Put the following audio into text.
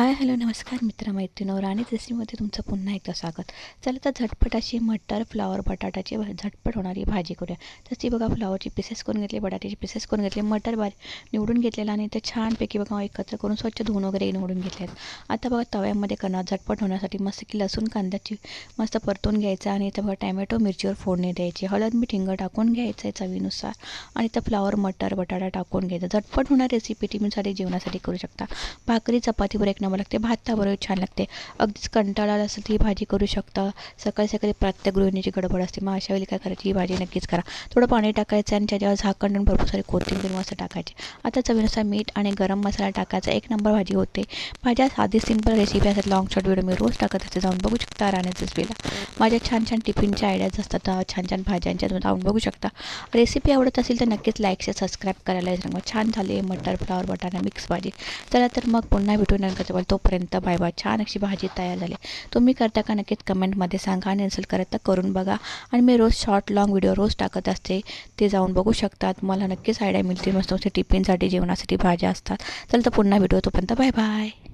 Hi hello नमस्कार मित्रमैत्रिणींनो राणी रेसिपीमध्ये तुमचं पुन्हा एकदा स्वागत. चला तर झटपट अशी मटर फ्लावर बटाट्याची भा- झटपट होणारी भाजी करूया. तशी बघा फ्लावरची पीसेस करून घेतली बटाट्याची पीसेस करून घेतले मटर बारी निवडून घेतलेला आणि ते छानपैकी बघा एकत्र करून स्वच्छ धुवून वगैरे निवडून घेतले आहेत. आता बघा तव्यामध्ये करणार झटपट होण्यासाठी मस्त की लसूण कांद्याची मस्त परतून घ्यायचा आणि इथं बघा टॅमॅटो मिरचीवर फोडणी द्यायची. हळद मीठ हिंग टाकून घ्यायचं आहे चवीनुसार आणि इथं फ्लावर मटर बटाटा टाकून घ्यायचं. झटपट होणार रेसिपी टिफिनसाठी जेवणासाठी करू शकता. भाकरी चपातीवर एक बनवावं लागते भाताबरोबर छान लागते. अगदीच कंटाळा आला असेल तर ही भाजी करू शकता. सकाळी सकाळी प्रत्येक गृहिणीची गडबड असते. मग अशा वेळी काय करायची? ही भाजी नक्कीच करा. थोडं पाणी टाकायचं आणि त्याच्यावर झाकण आणि भरपूर सारी कोथिंबीर मस्त टाकायची. आता चवीनुसार मीठ आणि गरम मसाला टाकायचा. एक नंबर भाजी होते. माझ्या साधी सिंपल रेसिपी असतात. लॉंग शॉर्ट व्हिडिओ मी रोज टाकत असते. जाऊन बघू शकता राण्याचं वेळेला माझ्या छान छान टिफिनच्या आयडियाज असतात. छान छान भाज्यांच्या तुम्ही जाऊन बघू शकता. रेसिपी आवडत असेल तर नक्कीच लाईक शेअर सबस्क्राईब करायला सांगा छान झाले मटर फ्लावर बटाटा मिक्स भाजी. चला तर मग पुन्हा भेटून नंतर. तोपर्यंत बाय बाय छान अशी भाजी तयार झाली. तुम्ही करता का नक्कीच कमेंटमध्ये सांगा आणि नसेल करत तर करून बघा. आणि मी रोज शॉर्ट लॉंग व्हिडिओ रोज टाकत असते. ते जाऊन बघू शकतात. मला नक्कीच आयडिया मिळते. मस्त टिफिनसाठी जेवणासाठी भाज्या असतात. चल तर पुन्हा व्हिडिओ तोपर्यंत बाय बाय